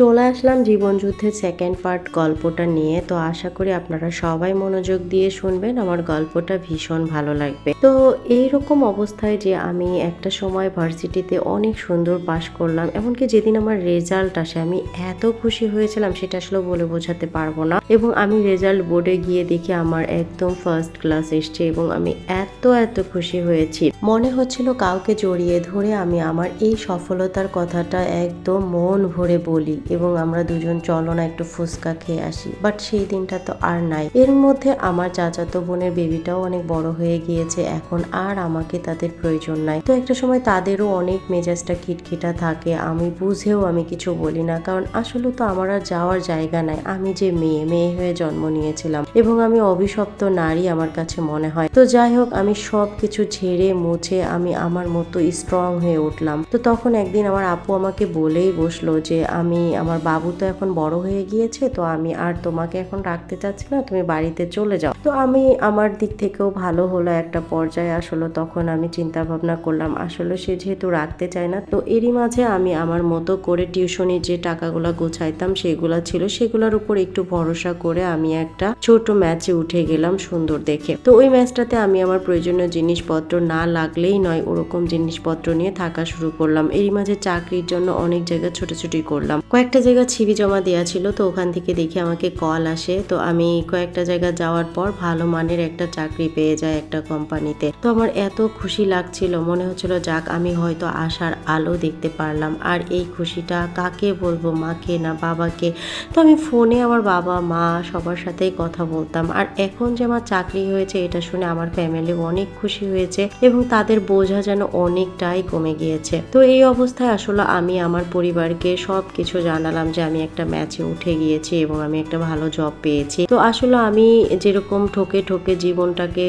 চলে আসলাম জীবনযুদ্ধের second part গল্পটা নিয়ে। তো আশা করি আপনারা সবাই মনোযোগ দিয়ে শুনবেন। আমার গল্পটা ভীষণ ভালো লাগবে। তো এইরকম অবস্থায় যে আমি একটা সময় ভার্সিটিতে অনেক সুন্দর পাশ করলাম, এমনকি যেদিন আমার রেজাল্ট আসে আমি এত খুশি হয়েছিলাম, সেটা আসলে বলে বোঝাতে পারব না। এবং আমি রেজাল্ট বোর্ডে গিয়ে দেখি আমার একদম ফার্স্ট ক্লাস এসছে এবং আমি এত এত খুশি হয়েছি। মনে হচ্ছিল কাউকে জড়িয়ে ধরে আমি আমার এই সফলতার কথাটা একদম মন ভরে বলি। এবং আমরা দুজন চলো না একটু ফুচকা খেয়ে আসি। বাট সেই দিনটা তো আর নাই। এর মধ্যে আমার চাচাতো বোনের বেবিটাও অনেক বড় হয়ে গিয়েছে। এখন আর আমাকে তাদের প্রয়োজন নাই। তো একটা সময় তাদেরও অনেক মেজাজটা খিটখিটা থাকে। আমি বুঝেও আমি কিছু বলি না। কারণ আসলে তো আমার আর যাওয়ার জায়গা নাই। আমি যে মেয়ে মেয়ে হয়ে জন্ম নিয়েছিলাম। এবং আমি অভিশপ্ত নারী আমার কাছে মনে হয়। তো যাই হোক, আমি সব কিছু ঝেড়ে, মুছে আমি আমার মতো স্ট্রং হয়ে উঠলাম। তো তখন একদিন আমার আপু আমাকে বলেই বসল যে, আমি আমার বাবু তো এখন বড় হয়ে গিয়েছে, তো আমি আর তোমাকে এখন রাখতে চাচ্ছি না, তুমি বাড়িতে চলে যাও। তো আমি আমার দিক থেকেও ভালো হলো একটা পর্যায়ে আসলে, তখন আমি চিন্তা ভাবনা করলাম, আসলে সে যেহেতু রাখতে চায় না, তো এরই মাঝে আমি আমার মতো করে টিউশনির যে টাকাগুলো গোছাইতাম, সেগুলো ছিল, সেগুলোর উপর একটু ভরসা করে আমি একটা ছোট ম্যাচে উঠে গেলাম সুন্দর দেখে। তো ওই ম্যাচটাতে আমি আমার প্রয়োজনীয় জিনিসপত্র না লাগলেই নয়, ওরকম জিনিসপত্র নিয়ে থাকা শুরু করলাম। এরই মাঝে চাকরির জন্য অনেক জায়গায় ছোটাছুটি করলাম। কয়েকটা জায়গা ছিবি জমা দেওয়া ছিল, তো ওখান থেকে দেখে আমাকে কল আসে। তো আমি কয়েকটা জায়গা যাওয়ার পর ভালো মানের একটা চাকরি পেয়ে যায় একটা কোম্পানিতে। তো আমার এত খুশি লাগছিল, মনে হচ্ছিল, যাক, আমি হয়তো আশার আলো দেখতে পারলাম। আর এই খুশিটা কাকে বলব, মাকে না বাবাকে? তো আমি ফোনে আমার বাবা, মা সবার সাথেই কথা বলতাম। আর এখন যে আমার চাকরি হয়েছে, এটা শুনে আমার ফ্যামিলি অনেক খুশি হয়েছে এবং তাদের বোঝা যেন অনেকটাই কমে গিয়েছে। তো এই অবস্থায় আসলে আমি আমার পরিবারকে সব কিছু জানালাম যে আমি একটা ম্যাচে উঠে গিয়েছি এবং আমি একটা ভালো জব পেয়েছি। তো আসলে আমি যেরকম ঠকে ঠকে জীবনটাকে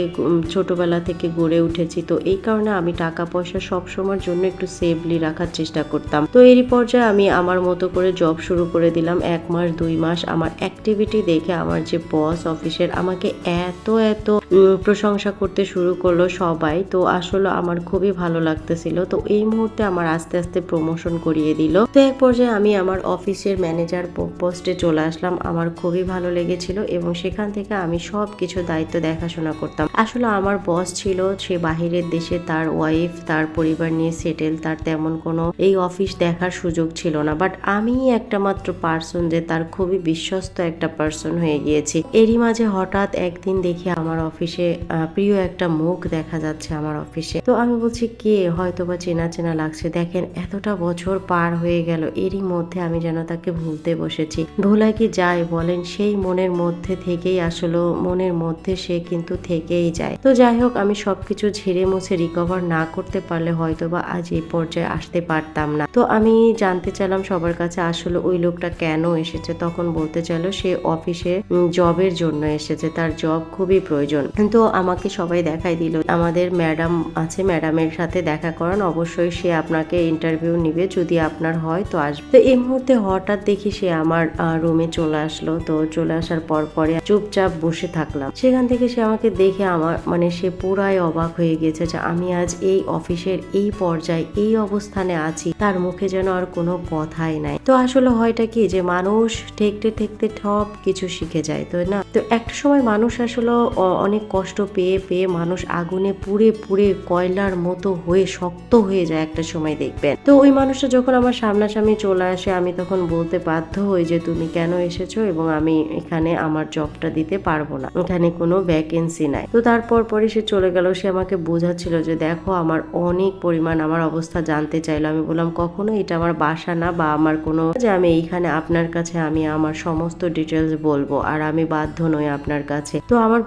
ছোটবেলা থেকে গড়ে উঠেছি, তো এই কারণে আমি টাকা পয়সা সব সময়ের জন্য একটু সেভলি রাখার চেষ্টা করতাম। তো এরই পর্যায়ে আমি আমার মতো করে জব শুরু করে দিলাম, এক মাস, দুই মাস। আমার অ্যাক্টিভিটি দেখে আমার যে বস অফিসের আমাকে এত এত প্রশংসা করতে শুরু করল সবাই। তো আসলে আমার খুবই ভালো লাগতেছিল। তো এই মুহূর্তে আমার আস্তে আস্তে প্রমোশন করিয়ে দিল। তো এক পর্যায়ে আমি আমার অফিসের ম্যানেজার পোস্টে চলে আসলাম। আমার খুবই ভালো লেগেছিল এবং সেখান থেকে আমি সব কিছু দায়িত্ব দেখাশোনা করতাম। আসলে আমার বস ছিল, সে বাহিরের দেশে তার ওয়াইফ তার পরিবার নিয়ে সেটেল তার তেমন কোনো এই অফিস দেখার সুযোগ ছিল না। বাট আমি একটা মাত্র পার্সন যে তার খুবই বিশ্বস্ত একটা পার্সন হয়ে গিয়েছি। এরই মাঝে হঠাৎ একদিন দেখি আমার অফিসে প্রিয় একটা মুখ দেখা যাচ্ছে আমার অফিসে। তো আমি বলছি, কে? হয়তো বা চেনা চেনা লাগছে। দেখেন, এতটা বছর পার হয়ে গেল, এরই মধ্যে আমি যেন তাকে ভুলতে বসেছি। ভোলা কি যায় বলেন, সেই মনের মধ্যে থেকেই আসলে, মনের মধ্যে সে কিন্তু থেকেই যায়। তো যাই হোক, আমি সবকিছু ঝেড়ে মুছে রিকভার না করতে পারলে হয়তো বা আজ এই পর্যায়ে আসতে পারতাম না। তো আমি জানতে চাইলাম, সবার কাছে আসলে ওই লোকটা কেন এসেছে? তখন বলতে চাইলো, সে অফিসে জবের জন্য এসেছে। তার জব খুবই প্রয়োজন। কিন্তু আমাকে সবাই দেখাই দিল। আমাদের ম্যাডাম আছে, ম্যাডামের সাথে দেখা করান। অবশ্যই সে আপনাকে ইন্টারভিউ নিবে, যদি আপনার হয় তো আসবে। তো এই মুহূর্তে হঠাৎ দেখি সে আমার রুমে চলে আসলো। তো চলে আসার পর পরে চুপচাপ বসে থাকলাম। সেখান থেকে সে আমাকে দেখে আমার মানে সে পুরাই অবাক হয়ে গেছে যে আমি আজ এই অফিসের এই পর্যায়ে, এই অবস্থানে আছি। তার মুখে যেন আর কোনো কথাই নাই। তো আসলে হয়টা কি যে মানুষ ঠেকতে ঠেকতে সব কিছু শিখে যায় তো না? তো একটা সময় মানুষ আসলে, অ- অনেক কষ্ট পেয়ে পেয়ে মানুষ আগুনে পুড়ে পুড়ে কয়লার মতো হয়ে শক্ত হয়ে যায় একটা সময় দেখবেন। তো ওই মানুষটা যখন আমার সামনাসামনি চলে আসে, আমি তখন বলতে বাধ্য হই যে, তুমি কেন এসেছ এবং আমি এখানে আমার জবটা দিতে পারব না। এখানে কোনো ভ্যাকেন্সি নাই। তো তারপর পরে সে চলে গেল। সে আমাকে বোঝাচ্ছিল যে, দেখো, আমার অনেক পরিমাণ আমার অবস্থা জানতে চাইলো। আমি বললাম, কখনো এটা আমার বাসা না বা আমার কোনো যে, আমি এইখানে আপনার কাছে আমি আমার সমস্ত ডিটেলস বলব আর আমি বাধ্য নই আপনার কাছে। তো আমার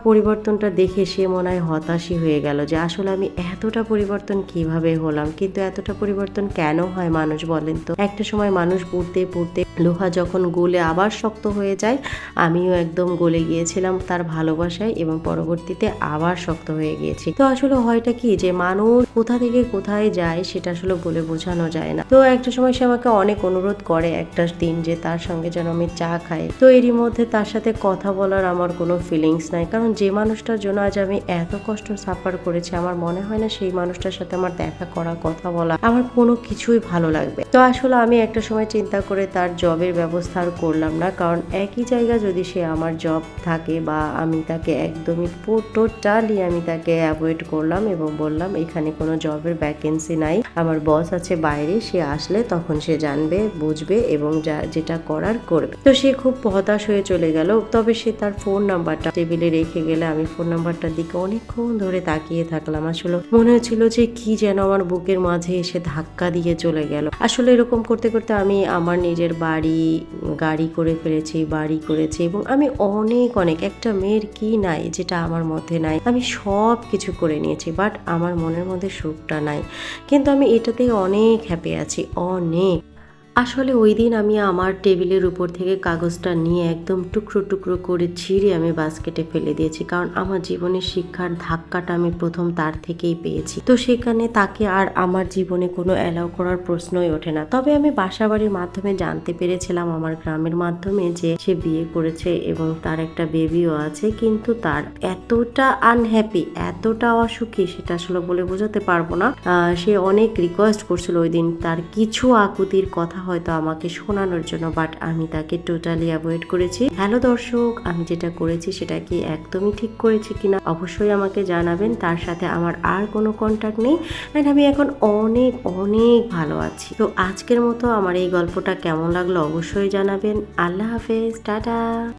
পরিবর্তনটা দেখে সে মনে হয় হতাশই হয়ে গেল যে আসলে আমি এতটা পরিবর্তন কীভাবে হলাম? কিন্তু এতটা পরিবর্তন কেন হয় মানুষ বলেন তো? একটা সময় মানুষ পড়তে পড়তে লোহা যখন গলে আবার শক্ত হয়ে যায়, আমিও একদম গলে গিয়েছিলাম তার ভালোবাসায় এবং পরবর্তীতে আবার শক্ত হয়ে গিয়েছি। তো আসলে হয়টা কি যে মানুষ কোথা থেকে কোথায় যায় সেটা আসলে বলে বোঝানো যায় না। তো একটা সময় সে আমাকে অনেক অনুরোধ করে একটা দিন যে তার সঙ্গে যেন আমি চা খাই। তো এরই মধ্যে তার সাথে কথা বলার আমার কোনো ফিলিংস নাই। কারণ যে মানুষটার জন্য আজ আমি এত কষ্ট সাফার করেছি। আমার মনে হয় না সেই মানুষটার সাথে আমার দেখা করা, কথা বলা আমার কোনো কিছুই ভালো লাগবে। তো আসলে আমি একটা সময় চিন্তা করে তার জবের ব্যবস্থা আর করলাম না। কারণ একই জায়গা যদি সে আমার জব থাকে বা আমি তাকে একদমই টোটালি আমি তাকে অ্যাভয়েড করলাম এবং বললাম, এখানে কোনো জবের ভ্যাকেন্সি নাই। আমার বস আছে বাইরে, সে আসলে তখন সে জানবে, বুঝবে এবং যা, যেটা করার করবে। তো সে খুব হতাশ হয়ে চলে গেল। তবে সে তার ফোন নাম্বারটা টেবিলে রেখে গেলে আমি ফোন নাম্বারটার দিকে অনেকক্ষণ ধরে তাকিয়ে থাকলাম। আসলে মনে হচ্ছিল যে কি যেন আমার বুকের মাঝে এসে ধাক্কা দিয়ে চলে গেল। আসলে এরকম করতে করতে আমি আমার নিজের বাড়ি, গাড়ি করে ফেলেছি, বাড়ি করেছি এবং আমি অনেক অনেক, একটা মেয়ের কি নাই যেটা আমার মধ্যে নাই। আমি সব কিছু করে নিয়েছি বাট আমার মনের মধ্যে সুখটা নাই। কিন্তু আমি এটাতেই অনেক হ্যাপি আছি, অনেক। আসলে ওই দিন আমি আমার টেবিলের উপর থেকে কাগজটা নিয়ে একদম টুকরো টুকরো করে ছিঁড়ে আমি বাস্কেটে ফেলে দিয়েছি, কারণ আমার জীবনের শিক্ষার ধাক্কাটা আমি প্রথম তার থেকেই পেয়েছি। তো সেখানে তাকে আর আমার জীবনে কোনো অ্যালাউ করার প্রশ্নই ওঠে না। তবে আমি বাসাবাড়ির মাধ্যমে জানতে পেরেছিলাম আমার গ্রামের মাধ্যমে যে সে বিয়ে করেছে এবং তার একটা বেবিও আছে, কিন্তু তার এতটা আনহ্যাপি এতটা অসুখী সেটা আসলে বলে বোঝাতে পারব না। সে অনেক রিকোয়েস্ট করছিল ওই দিন, তার কিছু আকুতির কথা হয়তো আমাকে শোনানোর জন্য বাট আমি তাকে টোটালি অ্যাভয়েড করেছি। হ্যালো দর্শক, আমি যেটা করেছি সেটা কি একদমই ঠিক করেছি কিনা অবশ্যই আমাকে জানাবেন। তার সাথে আমার আর কোনো কন্ট্যাক্ট নেই। অ্যান্ড আমি এখন অনেক অনেক ভালো আছি। তো আজকের মতো আমার এই গল্পটা কেমন লাগল অবশ্যই জানাবেন। আল্লাহ হাফেজ, টাটা!